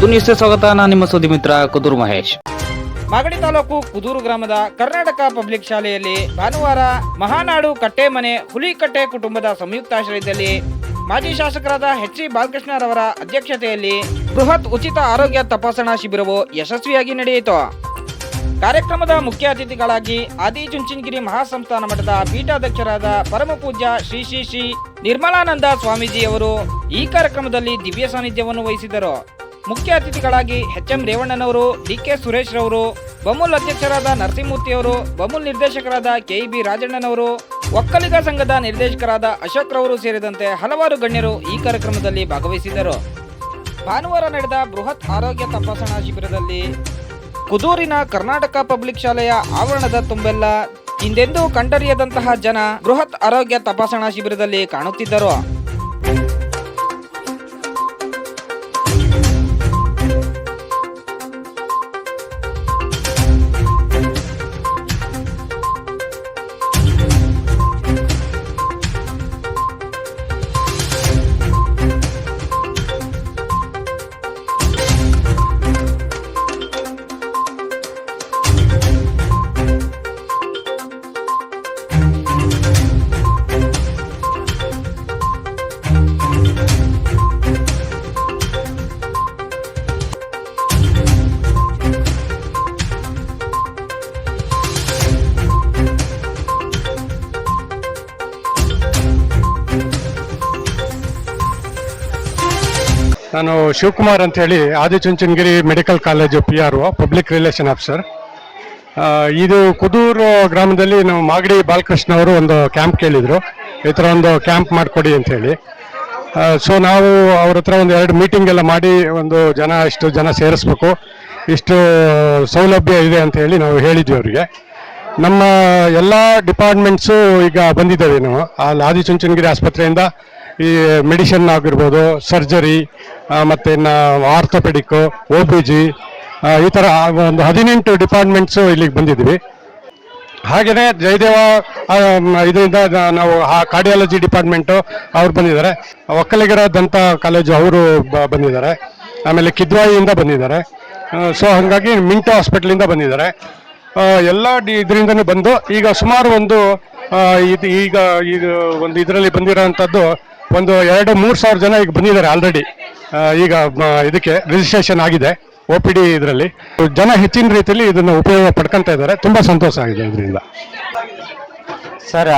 ಕುದು ನ್ಯೂಸ್ಗೆ ಸ್ವಾಗತ. ನಾನು ನಿಮ್ಮ ಸುದ್ದಿ ಮಿತ್ರ ಕುದೂರು ಮಹೇಶ್. ಮಾಗಡಿ ತಾಲೂಕು ಕುದೂರು ಗ್ರಾಮದ ಕರ್ನಾಟಕ ಪಬ್ಲಿಕ್ ಶಾಲೆಯಲ್ಲಿ ಭಾನುವಾರ ಮಹಾನಾಡು ಕಟ್ಟೆಮನೆ ಹುಲಿಕಟ್ಟೆ ಕುಟುಂಬದ ಸಂಯುಕ್ತಾಶ್ರಯದಲ್ಲಿ ಮಾಜಿ ಶಾಸಕರಾದ ಎಚ್ ಸಿ ಬಾಲಕೃಷ್ಣರವರ ಅಧ್ಯಕ್ಷತೆಯಲ್ಲಿ ಬೃಹತ್ ಉಚಿತ ಆರೋಗ್ಯ ತಪಾಸಣಾ ಶಿಬಿರವು ಯಶಸ್ವಿಯಾಗಿ ನಡೆಯಿತು. ಕಾರ್ಯಕ್ರಮದ ಮುಖ್ಯ ಅತಿಥಿಗಳಾಗಿ ಆದಿ ಚುಂಚನಗಿರಿ ಮಹಾಸಂಸ್ಥಾನ ಮಠದ ಪೀಠಾಧ್ಯಕ್ಷರಾದ ಪರಮ ಪೂಜ್ಯ ಶ್ರೀ ಶ್ರೀ ಶ್ರೀ ನಿರ್ಮಲಾನಂದ ಸ್ವಾಮೀಜಿಯವರು ಈ ಕಾರ್ಯಕ್ರಮದಲ್ಲಿ ದಿವ್ಯ ಸಾನ್ನಿಧ್ಯವನ್ನು ವಹಿಸಿದರು. ಮುಖ್ಯ ಅತಿಥಿಗಳಾಗಿ ಎಚ್ ಎಂ ರೇವಣ್ಣನವರು ಡಿ ಕೆ ಸುರೇಶ್ ರವರು ಬಮೂಲ್ ಅಧ್ಯಕ್ಷರಾದ ನರಸಿಂಹಮೂರ್ತಿಯವರು, ಬಮೂಲ್ ನಿರ್ದೇಶಕರಾದ ಕೆ ಬಿ ರಾಜಣ್ಣನವರು, ಒಕ್ಕಲಿಗ ಸಂಘದ ನಿರ್ದೇಶಕರಾದ ಅಶೋಕ್ ರವರು ಸೇರಿದಂತೆ ಹಲವಾರು ಗಣ್ಯರು ಈ ಕಾರ್ಯಕ್ರಮದಲ್ಲಿ ಭಾಗವಹಿಸಿದರು ಭಾನುವಾರ ನಡೆದ ಬೃಹತ್ ಆರೋಗ್ಯ ತಪಾಸಣಾ ಶಿಬಿರದಲ್ಲಿ ಕುದೂರಿನ ಕರ್ನಾಟಕ ಪಬ್ಲಿಕ್ ಶಾಲೆಯ ಆವರಣದ ತುಂಬೆಲ್ಲ ಹಿಂದೆಂದೂ ಕಂಡರಿಯದಂತಹ ಜನ ಬೃಹತ್ ಆರೋಗ್ಯ ತಪಾಸಣಾ ಶಿಬಿರದಲ್ಲಿ ಕಾಣುತ್ತಿದ್ದರು. ನಾನು ಶಿವಕುಮಾರ್ ಅಂತ ಹೇಳಿ Adichunchanagiri medical college P R O public relation officer ಇದು ಕುದೂರು ಗ್ರಾಮದಲ್ಲಿ ನಾವು ಮಾಗಡಿ ಬಾಲಕೃಷ್ಣ ಅವರು ಒಂದು ಕ್ಯಾಂಪ್ ಕೇಳಿದರು. ಈ ಥರ ಒಂದು ಕ್ಯಾಂಪ್ ಮಾಡಿಕೊಡಿ ಅಂತ ಹೇಳಿ. ಸೊ ನಾವು ಅವ್ರ ಹತ್ರ ಒಂದು ಎರಡು ಮೀಟಿಂಗ್ ಎಲ್ಲ ಮಾಡಿ ಒಂದು ಜನ, ಇಷ್ಟು ಜನ ಸೇರಿಸ್ಬೇಕು. ಇಷ್ಟು ಸೌಲಭ್ಯ ಇದೆ ಅಂತ ಹೇಳಿ ನಾವು ಹೇಳಿದ್ವಿ ಅವರಿಗೆ. ನಮ್ಮ ಎಲ್ಲ ಡಿಪಾರ್ಟ್ಮೆಂಟ್ಸು ಈಗ ಬಂದಿದ್ದೇವೆ ನಾವು. ಅಲ್ಲಿ ಆದಿಚುಂಚನಗಿರಿ ಆಸ್ಪತ್ರೆಯಿಂದ ಈ ಮೆಡಿಸಿನ್ ಆಗಿರ್ಬೋದು, ಸರ್ಜರಿ ಮತ್ತು ಇನ್ನು ಆರ್ಥೋಪೆಡಿಕ್ಕು ಒ ಪಿ ಜಿ ಈ ಥರ ಒಂದು ಹದಿನೆಂಟು ಡಿಪಾರ್ಟ್ಮೆಂಟ್ಸು ಇಲ್ಲಿಗೆ ಬಂದಿದ್ವಿ. ಹಾಗೆಯೇ ಜಯದೇವ ಇದರಿಂದ ನಾವು ಆ ಕಾರ್ಡಿಯಾಲಜಿ ಡಿಪಾರ್ಟ್ಮೆಂಟು ಅವ್ರು ಬಂದಿದ್ದಾರೆ. ಒಕ್ಕಲಿಗರ ದಂತ ಕಾಲೇಜು ಅವರು ಬಂದಿದ್ದಾರೆ. ಆಮೇಲೆ ಕಿದ್ವಾಯಿಯಿಂದ ಬಂದಿದ್ದಾರೆ. ಸೊ ಹಾಗಾಗಿ ಮಿಂಟೋ ಹಾಸ್ಪಿಟ್ಲಿಂದ ಬಂದಿದ್ದಾರೆ. ಎಲ್ಲ ಡಿ, ಇದರಿಂದನೂ ಬಂದು ಈಗ ಸುಮಾರು ಒಂದು ಇದು ಈಗ, ಇದು ಒಂದು ಇದರಲ್ಲಿ ಬಂದಿರೋವಂಥದ್ದು ಒಂದು ಎರಡು ಮೂರು ಸಾವಿರ ಜನ ಈಗ ಬಂದಿದ್ದಾರೆ ಆಲ್ರೆಡಿ ಈಗ ಇದಕ್ಕೆ ರಿಜಿಸ್ಟ್ರೇಷನ್ ಆಗಿದೆ ಒ ಪಿ ಡಿ ಇದರಲ್ಲಿ. ಜನ ಹೆಚ್ಚಿನ ರೀತಿಯಲ್ಲಿ ಇದನ್ನು ಉಪಯೋಗ ಪಡ್ಕೊಂತ ಇದ್ದಾರೆ. ತುಂಬ ಸಂತೋಷ ಆಗಿದೆ ಇದರಿಂದ. ಸರ್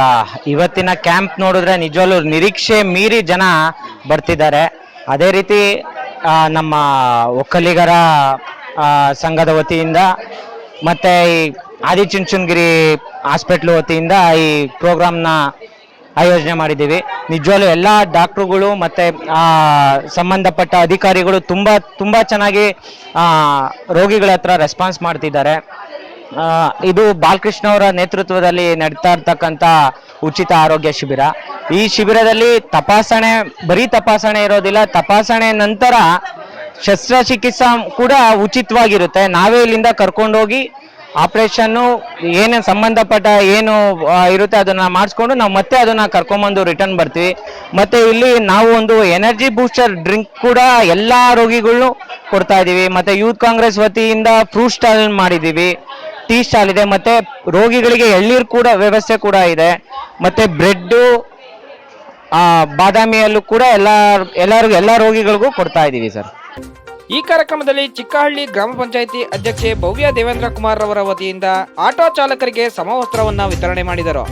ಇವತ್ತಿನ ಕ್ಯಾಂಪ್ ನೋಡಿದ್ರೆ ನಿಜವಾಗ್ಲೂ ನಿರೀಕ್ಷೆ ಮೀರಿ ಜನ ಬರ್ತಿದ್ದಾರೆ. ಅದೇ ರೀತಿ ನಮ್ಮ ಒಕ್ಕಲಿಗರ ಸಂಘದ ವತಿಯಿಂದ ಮತ್ತೆ ಈ ಆದಿಚುಂಚನಗಿರಿ ಹಾಸ್ಪಿಟ್ಲ್ ವತಿಯಿಂದ ಈ ಪ್ರೋಗ್ರಾಮ್ನ ಆಯೋಜನೆ ಮಾಡಿದ್ದೀವಿ. ನಿಜವಾಗ್ಲೂ ಎಲ್ಲ ಡಾಕ್ಟ್ರುಗಳು ಮತ್ತೆ ಸಂಬಂಧಪಟ್ಟ ಅಧಿಕಾರಿಗಳು ತುಂಬ ತುಂಬ ಚೆನ್ನಾಗಿ ರೋಗಿಗಳ ಹತ್ರ ರೆಸ್ಪಾನ್ಸ್ ಮಾಡ್ತಿದ್ದಾರೆ. ಇದು ಬಾಲಕೃಷ್ಣ ಅವರ ನೇತೃತ್ವದಲ್ಲಿ ನಡೀತಾ ಇರ್ತಕ್ಕಂಥ ಉಚಿತ ಆರೋಗ್ಯ ಶಿಬಿರ. ಈ ಶಿಬಿರದಲ್ಲಿ ತಪಾಸಣೆ, ಬರೀ ತಪಾಸಣೆ ಇರೋದಿಲ್ಲ, ತಪಾಸಣೆ ನಂತರ ಶಸ್ತ್ರಚಿಕಿತ್ಸಾ ಕೂಡ ಉಚಿತವಾಗಿರುತ್ತೆ. ನಾವೇ ಇಲ್ಲಿಂದ ಕರ್ಕೊಂಡೋಗಿ ಆಪರೇಷನ್ನು ಏನೇನು ಸಂಬಂಧಪಟ್ಟ ಏನು ಇರುತ್ತೆ ಅದನ್ನ ಮಾಡಿಸ್ಕೊಂಡು ನಾವು ಮತ್ತೆ ಅದನ್ನ ಕರ್ಕೊಂಬಂದು ರಿಟರ್ನ್ ಬರ್ತೀವಿ. ಮತ್ತೆ ಇಲ್ಲಿ ನಾವು ಒಂದು ಎನರ್ಜಿ ಬೂಸ್ಟರ್ ಡ್ರಿಂಕ್ ಕೂಡ ಎಲ್ಲ ರೋಗಿಗಳು ಕೊಡ್ತಾ ಇದೀವಿ. ಮತ್ತೆ ಯೂತ್ ಕಾಂಗ್ರೆಸ್ ವತಿಯಿಂದ ಫ್ರೂಟ್ ಸ್ಟಾಲ್ ಮಾಡಿದೀವಿ. ಟೀ ಸ್ಟಾಲ್ ಇದೆ. ಮತ್ತೆ ರೋಗಿಗಳಿಗೆ ಎಳ್ನೀರು ಕೂಡ ವ್ಯವಸ್ಥೆ ಕೂಡ ಇದೆ. ಮತ್ತೆ ಬ್ರೆಡ್ಡು ಬಾದಾಮಿಯಲ್ಲೂ ಕೂಡ ಎಲ್ಲ, ಎಲ್ಲರಿಗೂ, ಎಲ್ಲ ರೋಗಿಗಳಿಗೂ ಕೊಡ್ತಾ ಇದೀವಿ ಸರ್. ಈ ಕಾರ್ಯಕ್ರಮದಲ್ಲಿ ಚಿಕ್ಕಹಳ್ಳಿ ಗ್ರಾಮ ಪಂಚಾಯಿತಿ ಅಧ್ಯಕ್ಷೆ ಭವ್ಯ ದೇವೇಂದ್ರ ಕುಮಾರ್ ರವರ ವತಿಯಿಂದ ಆಟೋ ಚಾಲಕರಿಗೆ ಸಮವಸ್ತ್ರವನ್ನ ವಿತರಣೆ ಮಾಡಿದರು.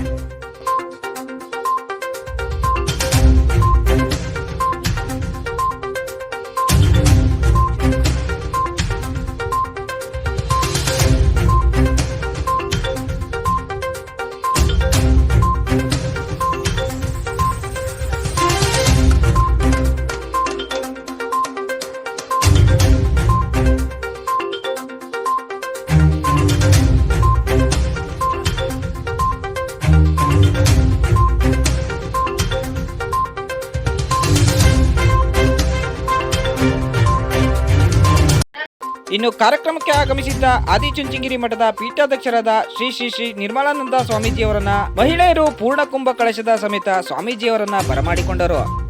ಇನ್ನು ಕಾರ್ಯಕ್ರಮಕ್ಕೆ ಆಗಮಿಸಿದ್ದ ಆದಿಚುಂಚಿಂಗಿರಿ ಮಠದ ಪೀಠಾಧ್ಯಕ್ಷರಾದ ಶ್ರೀ ಶ್ರೀ ಶ್ರೀ ನಿರ್ಮಲಾನಂದ ಸ್ವಾಮೀಜಿಯವರನ್ನ ಮಹಿಳೆಯರು ಪೂರ್ಣಕುಂಭ ಕಳಶದ ಸಮೇತ ಸ್ವಾಮೀಜಿಯವರನ್ನ ಬರಮಾಡಿಕೊಂಡರು.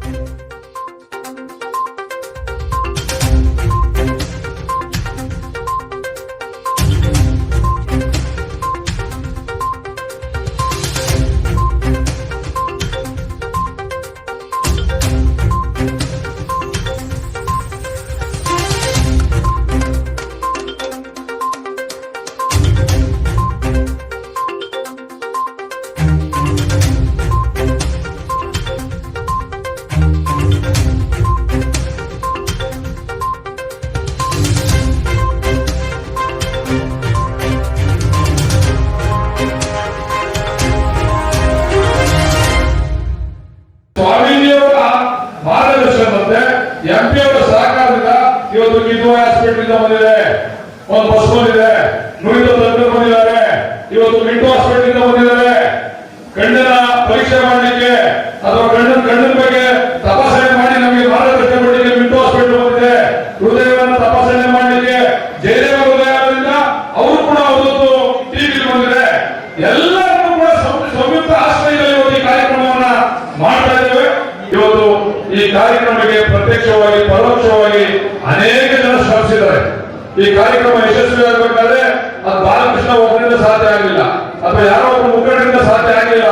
ಇವತ್ತು ಕಿದ್ವಾಯ ಹಾಸ್ಪಿಟಲ್ ಇಂದ ಬಂದಿದೆ. ಒಂದು ಬಸ್ ಬಂದಿದೆ. ನುರಿತ ತಜ್ಞರು ಬಂದಿದ್ದಾರೆ. ಇವತ್ತು ಮಿಂಟು ಹಾಸ್ಪಿಟಲ್ ಇಂದ ಬಂದಿದ್ದಾರೆ. ಗಂಡನ ಪರೀಕ್ಷೆ ಮಾಡಲಿಕ್ಕೆ ಅಥವಾ ಗಂಡನ ಗಂಡನ ಬಗ್ಗೆ ತಪಾಸಣೆ ಮಾಡಿ ನಮಗೆ ಮಾರ್ಗದರ್ಶನ ಕೊಡಲಿಕ್ಕೆ ಮಿಂಟು ಹಾಸ್ಪಿಟಲ್ ಬಂದಿದೆ. ಹೃದಯವನ್ನು ತಪಾಸಣೆ ಮಾಡಲಿಕ್ಕೆ ಜಯದೇವ ಹೃದಯದಿಂದ ಅವರು ಕೂಡ ಅವತ್ತು ಟಿವಿ ಬಂದಿದೆ. ಎಲ್ಲರೂ ಕೂಡ ಸಂಯುಕ್ತ ಆಶ್ರಯದಲ್ಲಿ ಇವತ್ತು ಈ ಕಾರ್ಯಕ್ರಮವನ್ನ ಮಾಡ್ತಾ ಇದ್ದೇವೆ. ಇವತ್ತು ಈ ಕಾರ್ಯಕ್ರಮಕ್ಕೆ ಪ್ರತ್ಯಕ್ಷವಾಗಿ ಪರೋಕ್ಷವಾಗಿ ಅನೇಕ ಜನ ಶ್ರಮಿಸಿದ್ದಾರೆ ಈ ಕಾರ್ಯಕ್ರಮ ಯಶಸ್ವಿ ಆಗಬೇಕಾದ್ರೆ ಅದು ಬಾಲಕೃಷ್ಣ ಒಬ್ಬರಿಂದ ಸಾಧ್ಯ ಆಗಲಿಲ್ಲ ಅಥವಾ ಯಾರೋ ಒಬ್ಬ ಮುಖಂಡರಿಂದ ಸಾಧ್ಯ ಆಗಲಿಲ್ಲ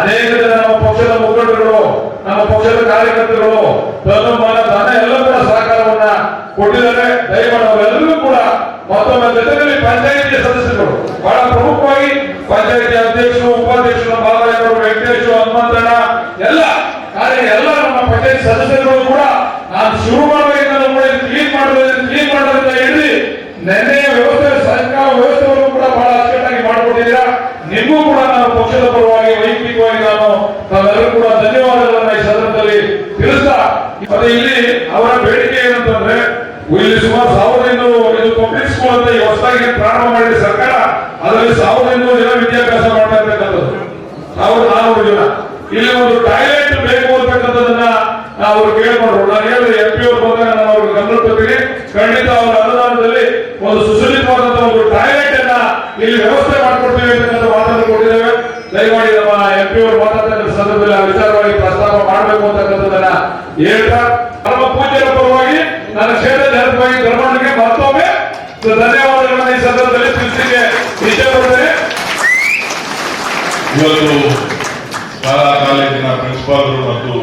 ಅನೇಕ ಜನ ನಮ್ಮ ಪಕ್ಷದ ಮುಖಂಡರುಗಳು, ನಮ್ಮ ಪಕ್ಷದ ಕಾರ್ಯಕರ್ತರುಗಳು ತನುಮಾನ ಧನ ಎಲ್ಲ ಕೂಡ ಸಹಕಾರವನ್ನ ಕೊಟ್ಟಿದ್ದಾರೆ. ದಯಮಾಡಿ ಅವರೆಲ್ಲರೂ ಕೂಡ ಮತ್ತೊಮ್ಮೆ ಜೊತೆಯಲ್ಲಿ ಪಂಚಾಯಿತಿಯ ಸದಸ್ಯರು ಬಹಳ ಪ್ರಮುಖವಾಗಿ ಪಂಚಾಯಿತಿ ಅಧ್ಯಕ್ಷರು, ಉಪಾಧ್ಯಕ್ಷರು ಬಾಲಯ್ಯವರು ವೆಂಕಟೇಶ್, ಹನುಮಂತಣ್ಣ, ಎಲ್ಲ ಕಾರ್ಯ ಎಲ್ಲ ನಮ್ಮ ಪಂಚಾಯಿತಿ ಸದಸ್ಯರುಗಳು ಕೂಡ ಶುರು ಮಾಡಬೇಕಂದ್ರೆ ಕೂಡ ಕ್ಲೀನ್ ಮಾಡಬೇಕು ಕ್ಲೀನ್ ಮಾಡೋದ್ರಿಂದ ಹಿಡಿದು ನೆನ್ನೆಯ ವ್ಯವಸ್ಥೆ, ಸರ್ಕಾರ ವ್ಯವಸ್ಥೆಯನ್ನು ಕೂಡ ಬಹಳ ಅಚ್ಚುಕಟ್ಟಾಗಿ ಮಾಡಿಕೊಟ್ಟಿದ್ದೀರಾ? ನಿಮಗೂ ಕೂಡ ನಾನು ಪಕ್ಷದ ಪರವಾಗಿ ವೈಯಕ್ತಿಕವಾಗಿ ನಾನು ತಾವೆಲ್ಲರೂ ಕೂಡ ಧನ್ಯವಾದಗಳನ್ನ ಈ ಸಂದರ್ಭದಲ್ಲಿ ತಿಳಿಸ್ತಾ ಇಲ್ಲಿ ಅವರ ಬೇಡಿಕೆ ಏನಂತಂದ್ರೆ, ಇಲ್ಲಿ ಸುಮಾರು ಸಾವಿರದ ಇನ್ನೂರು ಇದು ಅಂತ ಈ ಹೊಸದಾಗಿ ಪ್ರಾರಂಭ ಮಾಡಿದ ಸರ್ಕಾರ, ಅದರಲ್ಲಿ ಸಾವಿರದ ಇನ್ನೂರು ಜನ ವಿದ್ಯಾಭ್ಯಾಸ ಮಾಡ್ತಾ ಇರ್ತಕ್ಕಂಥದ್ದು. ಸಾವಿರದ ನಾನೂರು ಜನ. ಇಲ್ಲಿ ಒಂದು ಟಾಯ್ಲೆಟ್ ಅವರು ಕೇಳ್ಕೊಂಡ್ರು. ನಾನು ಹೇಳಿದ್ರೆ ಎಂ ಪಿ ಅವ್ರು ಬಂದಾಗ ನಾನು ಅವ್ರಿಗೆ ಗಮನ ಖಂಡಿತ ಅವರ ಅನುದಾನದಲ್ಲಿ ಒಂದು ಸುಸಜ್ಜಿತವಾದಂತಹ ಒಂದು ಟಾಯ್ಲೆಟ್ ಅನ್ನ ಇಲ್ಲಿ ವ್ಯವಸ್ಥೆ ಮಾಡಿಕೊಡ್ತೀವಿ ಅಂತಕ್ಕಂಥ ಮಾತನ್ನು ಕೊಟ್ಟಿದ್ದೇವೆ. ದಯಮಾಡಿ ನಮ್ಮ ಎಂ ಪಿ ಅವರು ಮಾತಾಡ್ತಾ ಸಂದರ್ಭದಲ್ಲಿ ಆ ವಿಚಾರವಾಗಿ ಪ್ರಸ್ತಾಪ ಮಾಡಬೇಕು ಅಂತಕ್ಕಂಥದ್ದನ್ನ ಹೇಳ್ತಾ ಪರಮ ಪೂಜ್ಯರ ಪರವಾಗಿ ನನ್ನ ಕ್ಷೇತ್ರದ ಜನಪರವಾಗಿ ಧರ್ಮಕ್ಕೆ ಮತ್ತೊಮ್ಮೆ ಧನ್ಯವಾದಗಳನ್ನ ಈ ಸಂದರ್ಭದಲ್ಲಿ ತಿಳಿಸಲಿಕ್ಕೆ ಇಷ್ಟಪಡ್ತೇನೆ ಇವತ್ತು ಶಾಲಾ ಕಾಲೇಜಿನ ಪ್ರಿನ್ಸಿಪಾಲರು ಮತ್ತು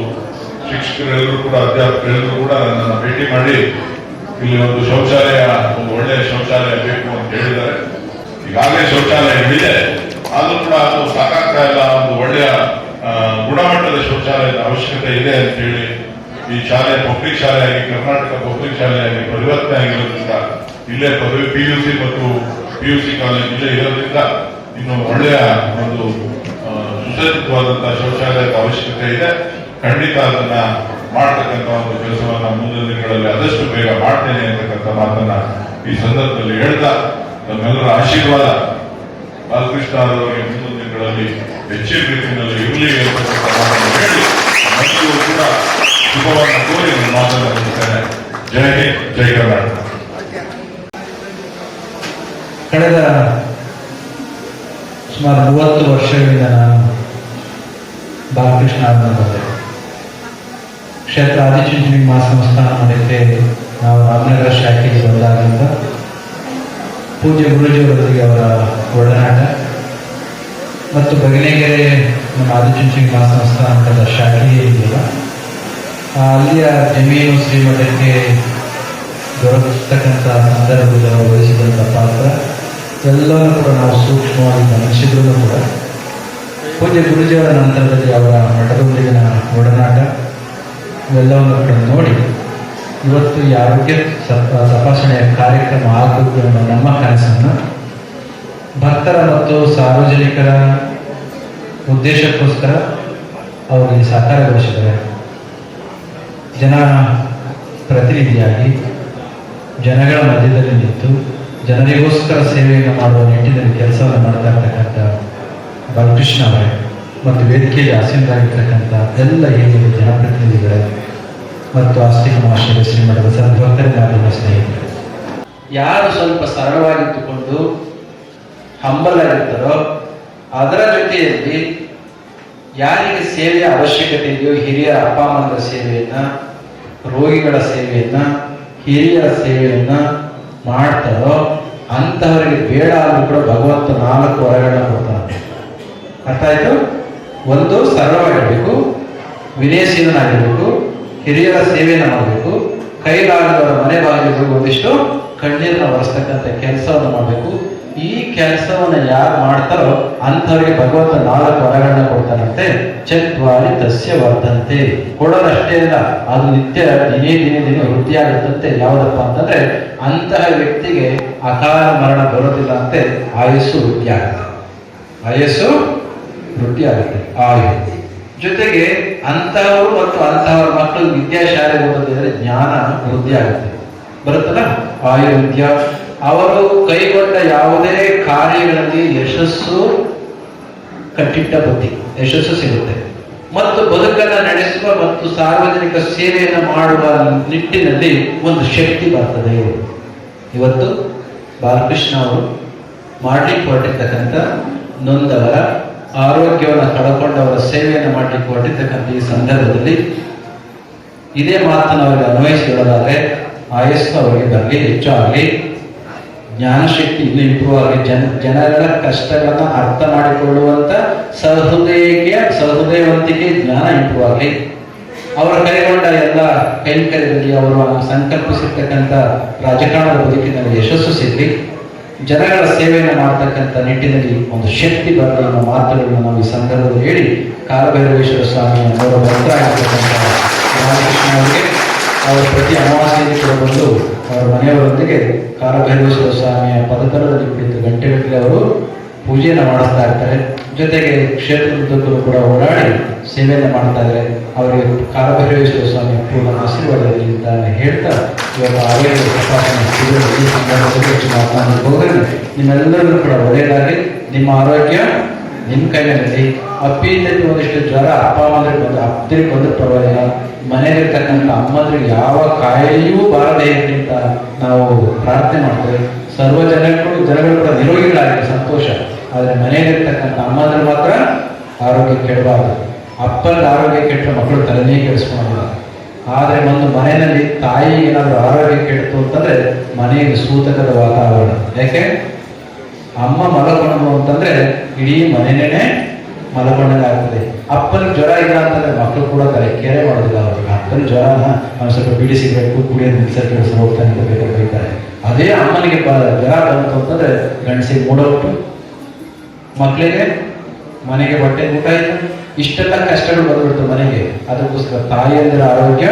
ಶಿಕ್ಷಕರೆಲ್ಲರೂ ಕೂಡ, ಅಧ್ಯಾಪಕರೆಲ್ಲರೂ ಕೂಡ ನನ್ನ ಭೇಟಿ ಮಾಡಿ ಇಲ್ಲಿ ಒಂದು ಶೌಚಾಲಯ, ಒಂದು ಒಳ್ಳೆಯ ಶೌಚಾಲಯ ಬೇಕು ಅಂತ ಹೇಳಿದ್ದಾರೆ. ಈಗಾಗಲೇ ಶೌಚಾಲಯ ಇದೆ. ಆದರೂ ಕೂಡ ಅದು ಸಾಕಾಗ್ತಾ ಇಲ್ಲ. ಒಂದು ಒಳ್ಳೆಯ ಗುಣಮಟ್ಟದ ಶೌಚಾಲಯದ ಅವಶ್ಯಕತೆ ಇದೆ ಅಂತ ಹೇಳಿ ಈ ಶಾಲೆ, ಪಬ್ಲಿಕ್ ಶಾಲೆಯಾಗಿ, ಕರ್ನಾಟಕ ಪಬ್ಲಿಕ್ ಶಾಲೆಯಾಗಿ ಪರಿವರ್ತನೆ ಆಗಿರೋದ್ರಿಂದ, ಇಲ್ಲೇ ಪದವಿ ಪಿ ಯು ಸಿ ಮತ್ತು ಪಿ ಯು ಸಿ ಕಾಲೇಜ್ ಇಲ್ಲೇ ಇರೋದ್ರಿಂದ ಇನ್ನೊಂದು ಒಳ್ಳೆಯ ಒಂದು ಸುಸಜ್ಜಿತವಾದಂತಹ ಶೌಚಾಲಯದ ಅವಶ್ಯಕತೆ ಇದೆ. ಖಂಡಿತ ಅದನ್ನ ಮಾಡ್ತಕ್ಕಂಥ ಒಂದು ಕೆಲಸವನ್ನ ಮುಂದಿನ ದಿನಗಳಲ್ಲಿ ಆದಷ್ಟು ಬೇಗ ಮಾಡ್ತೇನೆ ಅಂತಕ್ಕಂಥ ಮಾತನ್ನ ಈ ಸಂದರ್ಭದಲ್ಲಿ ಹೇಳ್ತಾ ನಮ್ಮೆಲ್ಲರ ಆಶೀರ್ವಾದ ಬಾಲಕೃಷ್ಣ ಅವರವರಿಗೆ ಮುಂದಿನ ದಿನಗಳಲ್ಲಿ ಹೆಚ್ಚಿನ ರೀತಿಯಲ್ಲಿ ಇರಲಿ ಅಂತಕ್ಕಂಥ ಮಾತನ್ನು ಹೇಳಿ ಮಕ್ಕಳು ಕೂಡ ಶುಭವನ್ನು ಕೋರಿ ಮುಗಿಸ್ತೇನೆ ಜಯ ಹಿಂದ್, ಜೈ ಕರ್ನಾಟಕ. ಕಳೆದ ಸುಮಾರು ಮೂವತ್ತು ವರ್ಷಗಳಿಂದ ನಾನು ಬಾಲಕೃಷ್ಣ ಬಂದೆ ಕ್ಷೇತ್ರ ಆದಿಚುಂಚನಿ ಮಹಾಸಂಸ್ಥಾನ ಮಾಡಲಿಕ್ಕೆ ನಾವು ರಾಮನಗರ ಶಾಖೆಗೆ ಬಂದಾಗಿಂದ ಪೂಜ್ಯ ಗುರುಜಿಯವರೊಂದಿಗೆ ಅವರ ಒಡನಾಟ ಮತ್ತು ಬಗನೆಗೆರೆ ನಮ್ಮ ಆದಿಚುಂಚನಿ ಮಹಾಸಂಸ್ಥಾನದ ಶಾಖೆಯೇ ಇದೆಯಲ್ಲ ಅಲ್ಲಿಯ ಜಮೀನು ಶ್ರೀಮಠಕ್ಕೆ ದೊರಕತಕ್ಕಂಥ ಸಂದರ್ಭದಲ್ಲಿ ಅವರು ವಹಿಸಿದಂಥ ಪಾತ್ರ ಎಲ್ಲರೂ ಕೂಡ ನಾವು ಸೂಕ್ಷ್ಮವಾಗಿ ಗಮನಿಸಿದ್ರು ಕೂಡ ಪೂಜ್ಯ ಗುರುಜಿಯವರ ನಂತರದಲ್ಲಿ ಅವರ ಮಠದೊಂದಿಗಿನ ಒಡನಾಟ ಇವೆಲ್ಲವನ್ನು ಕೂಡ ನೋಡಿ, ಇವತ್ತು ಸಪ, ತಪಾಸಣೆಯ ಕಾರ್ಯಕ್ರಮ ಆಗಬೇಕು ಎಂಬ ನಮ್ಮ ಕನಸನ್ನು ಭಕ್ತರ ಮತ್ತು ಸಾರ್ವಜನಿಕರ ಉದ್ದೇಶಕ್ಕೋಸ್ಕರ ಅವರು ಇಲ್ಲಿ ಸಾಕಾರಗೊಳಿಸಿದ್ದಾರೆ. ಜನ ಪ್ರತಿನಿಧಿಯಾಗಿ, ಜನಗಳ ಮಧ್ಯದಲ್ಲಿ ನಿಂತು, ಜನರಿಗೋಸ್ಕರ ಸೇವೆಯನ್ನು ಮಾಡುವ ನಿಟ್ಟಿನಲ್ಲಿ ಕೆಲಸವನ್ನು ಮಾಡ್ತಾ ಇರ್ತಕ್ಕಂಥ ಬಾಲಕೃಷ್ಣ ಅವರೇ ಮತ್ತು ವೇದಿಕೆಯಲ್ಲಿ ಆಸೀನರಾಗಿರ್ತಕ್ಕಂಥ ಎಲ್ಲ ಹಿರಿಯ ಜನಪ್ರತಿನಿಧಿಗಳೇ ಮತ್ತು ಆಸ್ತಿಕ ಮಹಾಶಯ ಶ್ರೀಮಠದ ಸದ್ಭಕ್ತರ ಮಾಧ್ಯಮ ಸ್ನೇಹಿತರು. ಯಾರು ಸ್ವಲ್ಪ ಸರಳವಾಗಿದ್ದುಕೊಂಡು ಹಂಬಲರಿರ್ತಾರೋ, ಅದರ ಜೊತೆಯಲ್ಲಿ ಯಾರಿಗೆ ಸೇವೆಯ ಅವಶ್ಯಕತೆ ಇದೆಯೋ ಹಿರಿಯ ಅಪ್ಪ ಅಮ್ಮನ ಸೇವೆಯನ್ನ, ರೋಗಿಗಳ ಸೇವೆಯನ್ನ ಹಿರಿಯರ ಸೇವೆಯನ್ನ ಮಾಡ್ತಾರೋ, ಅಂತಹವರಿಗೆ ಬೇಡ ಅಂದ್ರೂ ಕೂಡ ಭಗವಂತ ನಾಲ್ಕು ವರಗಳನ್ನ ಕೊಡ್ತಾನೆ. ಅರ್ಥ ಆಯ್ತು? ಒಂದು ಸರಳವಾಗಿರ್ಬೇಕು, ವಿನಯಶೀಲನಾಗಿರ್ಬೇಕು ಹಿರಿಯರ ಸೇವೆಯನ್ನು ಮಾಡಬೇಕು. ಕೈಲಾಗದವರ ಮನೆ ಬಾಗಿಲಿಗೆ ಒಂದಿಷ್ಟು ಕಣ್ಣೀರನ್ನ ಒರೆಸ್ತಕ್ಕಂಥ ಕೆಲಸವನ್ನು ಮಾಡಬೇಕು. ಈ ಕೆಲಸವನ್ನು ಯಾರು ಮಾಡ್ತಾರೋ ಅಂಥವ್ರಿಗೆ ಭಗವಂತ ನಾಲ್ಕು ವರಗಳನ್ನ ಕೊಡ್ತಾರಂತೆ ಚತ್ವಾರಿ ತಸ್ಯ ವರ್ಧಂತೆ. ಕೊಡೋದಷ್ಟೇ ಇಲ್ಲ ಅದು ನಿತ್ಯ ದಿನೇ ದಿನೇ ದಿನ ವೃದ್ಧಿ ಆಗುತ್ತಂತೆ ಯಾವುದಪ್ಪ ಅಂತಂದ್ರೆ ಅಂತಹ ವ್ಯಕ್ತಿಗೆ ಅಕಾಲ ಮರಣ ಬರೋದಿಲ್ಲ ಅಂತೆ. ಆಯಸ್ಸು ವೃದ್ಧಿ ಆಗುತ್ತೆ ಆಯಸ್ಸು ವೃದ್ಧಿ ಆಗುತ್ತೆ ಆಯು ಜೊತೆಗೆ ಅಂತಹವರು ಮತ್ತು ಅಂತಹವರ ಮಕ್ಕಳು ವಿದ್ಯಾಶಾಲೆ ಓದೋದಿದ್ರೆ ಜ್ಞಾನ ವೃದ್ಧಿ ಆಗುತ್ತೆ. ಬರುತ್ತಲ್ಲ? ಆಯುರ್ವೇದ್ಯ. ಅವರು ಕೈಗೊಂಡ ಯಾವುದೇ ಕಾರ್ಯಗಳಲ್ಲಿ ಯಶಸ್ಸು ಕಟ್ಟಿಟ್ಟ ಬುದ್ಧಿ, ಯಶಸ್ಸು ಸಿಗುತ್ತೆ. ಮತ್ತು ಬದುಕನ್ನು ನಡೆಸುವ ಮತ್ತು ಸಾರ್ವಜನಿಕ ಸೇವೆಯನ್ನು ಮಾಡುವ ನಿಟ್ಟಿನಲ್ಲಿ ಒಂದು ಶಕ್ತಿ ಬರ್ತದೆ. ಇವತ್ತು ಬಾಲಕೃಷ್ಣ ಅವರು ಮಾಡಲಿಕ್ಕೆ ಹೊರಟಿರ್ತಕ್ಕಂಥ ನೊಂದವರ ಆರೋಗ್ಯವನ್ನು ಕಳಕೊಂಡವರ ಸೇವೆಯನ್ನು ಮಾಡಲಿಕ್ಕೆ ಹೊರಟಿರ್ತಕ್ಕಂಥ ಈ ಸಂದರ್ಭದಲ್ಲಿ ಇದೇ ಮಾತನ್ನು ಅವರಿಗೆ ಅನ್ವಯಿಸಿಕೊಳ್ಳೋದಾದ್ರೆ ಆಯಸ್ಸು ಅವರಿಗೆ ಬರಲಿ, ಹೆಚ್ಚು ಆಗಲಿ. ಜ್ಞಾನಶಕ್ತಿ ಇನ್ನೂ ಇಂಪ್ರೂವ್ ಆಗಲಿ. ಜನ ಜನರ ಕಷ್ಟಗಳನ್ನು ಅರ್ಥ ಮಾಡಿಕೊಳ್ಳುವಂಥ ಸಹೃದಯಕ್ಕೆ, ಸಹೃದಯವಂತಿಕೆ ಜ್ಞಾನ ಇಂಪ್ರೂವ್ ಆಗಲಿ. ಅವರ ಕೈಗೊಂಡ ಎಲ್ಲ ಕೈಂಕರ್ಯದಲ್ಲಿ ಅವರು ಸಂಕಲ್ಪಿಸಿರ್ತಕ್ಕಂಥ ರಾಜಕಾರಣದ ಬದುಕಿನಲ್ಲಿ ಯಶಸ್ಸು ಸಿಗಲಿ. ಜನಗಳ ಸೇವೆಯನ್ನು ಮಾಡ್ತಕ್ಕಂಥ ನಿಟ್ಟಿನಲ್ಲಿ ಒಂದು ಶಕ್ತಿ ಬರಲಿ ಅನ್ನೋ ಮಾತುಗಳನ್ನು ನಾವು ಈ ಸಂದರ್ಭದಲ್ಲಿ ಹೇಳಿ ಕಾಲಭೈರವೇಶ್ವರ ಸ್ವಾಮಿಯ ಅವರ ಭಕ್ತರಾಗಿರ್ತಕ್ಕಂಥ ರಾಮಕೃಷ್ಣ ಅವರಿಗೆ, ಅವರು ಪ್ರತಿ ಅಮಾವಾಸ್ಯೆಯಲ್ಲಿ ಕೂಡ ಬಂದು ಅವರ ಮನೆಯವರೊಂದಿಗೆ ಕಾಲಭೈರವೇಶ್ವರ ಸ್ವಾಮಿಯ ಪದತಲದಲ್ಲಿ ಕುಳಿತು ಗಂಟೆಗಟ್ಟಲೆ ಅವರು ಪೂಜೆಯನ್ನು ಮಾಡಿಸ್ತಾ ಇರ್ತಾರೆ. ಜೊತೆಗೆ ಕ್ಷೇತ್ರದುದ್ದಕ್ಕೂ ಕೂಡ ಓಡಾಡಿ ಸೇವೆಯನ್ನು ಮಾಡ್ತಾ ಇದ್ದಾರೆ. ಅವರಿಗೆ ಕಾಲಭೈರವೇಶ್ವರ ಸ್ವಾಮಿ ಪೂರ್ಣ ಆಶೀರ್ವಾದದಲ್ಲಿ ಹೇಳ್ತಾ ಇವತ್ತು ಆರೋಗ್ಯ ತಪಾಸಣೆ ಈ ಸಂದರ್ಭದಲ್ಲಿ ಮಾತನಾಡಲಿಕ್ಕೆ ಹೋದರೆ ನಿಮ್ಮೆಲ್ಲರಿಗೂ ಕೂಡ ಒಳ್ಳೆಯದಾಗಿ ನಿಮ್ಮ ಆರೋಗ್ಯ, ನಿಮ್ಮ ಕೈನಲ್ಲಿ ಅಪ್ಪಿಂದಲ್ಲಿ ಒಂದಿಷ್ಟು ಜ್ವರ, ಅಪ್ಪ ಅಮ್ಮಂದ್ರಿಗೆ ಬಂದು ಅಪ್ಪರಿಗೆ ಬಂದು ಪರವಾಗಿಲ್ಲ. ಮನೆಯಲ್ಲಿರ್ತಕ್ಕಂಥ ಅಮ್ಮಂದ್ರಿಗೆ ಯಾವ ಕಾಯಿಲೆಯೂ ಬಾರದೆ ಅಂತ ನಾವು ಪ್ರಾರ್ಥನೆ ಮಾಡ್ತೇವೆ. ಸರ್ವ ಜನಗಳು ಜನಗಳು ಕೂಡ ನಿರೋಗಿಗಳಾಗಿದೆ ಸಂತೋಷ. ಆದರೆ ಮನೆಯಲ್ಲಿರ್ತಕ್ಕಂಥ ಅಮ್ಮಂದ್ರೆ ಮಾತ್ರ ಆರೋಗ್ಯ ಕೆಡಬಾರದು. ಅಪ್ಪನ ಆರೋಗ್ಯ ಕೆಟ್ಟರೆ ಮಕ್ಕಳು ತಲೆನೇ ಕೆಡಿಸ್ಕೊಳ್ಳೋದಿಲ್ಲ ಆದರೆ ಒಂದು ಮನೆಯಲ್ಲಿ ತಾಯಿ ಏನಾದರೂ ಆರೋಗ್ಯ ಕೆಡ್ತು ಅಂತಂದ್ರೆ ಮನೆಯಲ್ಲಿ ಸೂತಕದ ವಾತಾವರಣ. ಯಾಕೆ? ಅಮ್ಮ ಮಲಕೊಂಡು ಅಂತಂದ್ರೆ ಇಡೀ ಮನೆನೇ ಮಲಕೊಂಡಂಗೆ ಆಗ್ತದೆ. ಅಪ್ಪನ ಜ್ವರ ಇಲ್ಲ ಅಂತಂದ್ರೆ ಮಕ್ಕಳು ಕೂಡ ತಲೆ ಕೇರೆ ಮಾಡೋದಿಲ್ಲ ಅವ್ರಿಗೆ. ಅಪ್ಪನ ಜ್ವರನ ಅವ್ನು ಸ್ವಲ್ಪ ಬಿಡಿಸಿಬೇಕು ಕುಡಿಯೋದು ಮಿಕ್ಸರ್ ಕೆಲಸ ಹೋಗ್ತಾನೆ ಬೈತಾರೆ. ಅದೇ ಅಮ್ಮನಿಗೆ ಜ್ವರ ಬಂತು ಅಂತಂದ್ರೆ ಗಂಡಸಿಗೆ ಮೂಡೋಟ್ಟು ಮಕ್ಕಳಿಗೆ ಮನೆಗೆ ಹೊಟ್ಟೆ ಊಟ ಇಲ್ಲ ಇಷ್ಟೆಲ್ಲ ಕಷ್ಟಗಳು ಬಂದ್ಬಿಡ್ತು ಮನೆಗೆ. ಅದಕ್ಕೋಸ್ಕರ ತಾಯಿಯಂದಿರ ಆರೋಗ್ಯ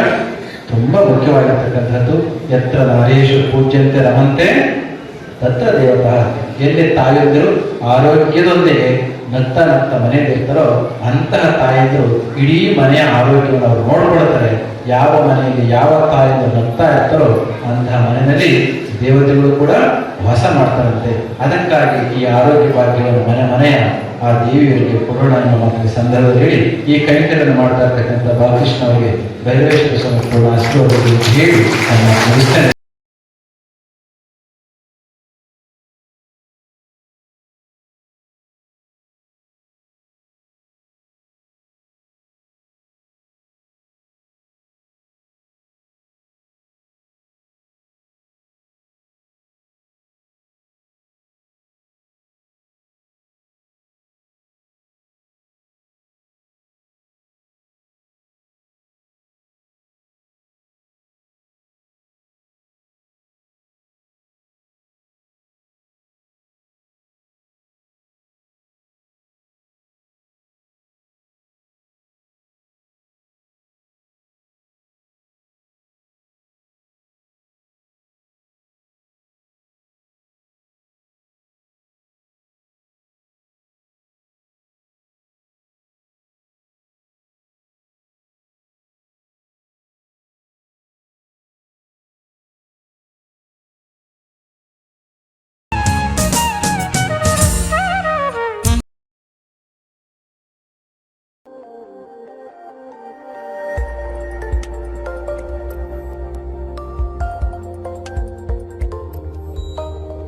ತುಂಬಾ ಮುಖ್ಯವಾಗಿರ್ತಕ್ಕಂಥದ್ದು. ಎತ್ರ ನಾರೇಶು ಪೂಜ್ಯಂತೆ ರಮಂತೆ ತತ್ರ ದೇವತಾ. ಎಲ್ಲಿ ತಾಯಿಯಂದಿರು ಆರೋಗ್ಯದೊಂದಿಗೆ ನತ್ತ ನತ್ತ ಮನೆಯಲ್ಲಿರ್ತಾರೋ ಅಂತಹ ತಾಯಿಯಂದಿರು ಇಡೀ ಮನೆಯ ಆರೋಗ್ಯವನ್ನು ಅವರು ನೋಡ್ಕೊಳ್ತಾರೆ. ಯಾವ ಮನೆಯಲ್ಲಿ ಯಾವ ತಾಯಿಯಂದಿರು ನಗ್ತಾ ಇರ್ತಾರೋ ಅಂತಹ ಮನೆಯಲ್ಲಿ ದೇವತೆಗಳು ಕೂಡ ವಾಸ ಮಾಡ್ತಾರಂತೆ. ಅದಕ್ಕಾಗಿ ಈ ಆರೋಗ್ಯ ಮನೆ ಮನೆಯ ಆ ದೇವಿಯರಿಗೆ ಕೊಡೋಣ ಮಾಡಿದ ಸಂದರ್ಭದಲ್ಲಿ ಈ ಕೈಂಕರ್ಯವನ್ನು ಮಾಡ್ತಾ ಇರ್ತಕ್ಕಂಥ ಬಾಲಕೃಷ್ಣ ಅವರಿಗೆ ಭೈರವೇಶ್ವರ ಸ್ವಾಮಿ ಅಷ್ಟು ಅಷ್ಟು ಹೇಳಿ ಮುಗಿಸ್ತೇನೆ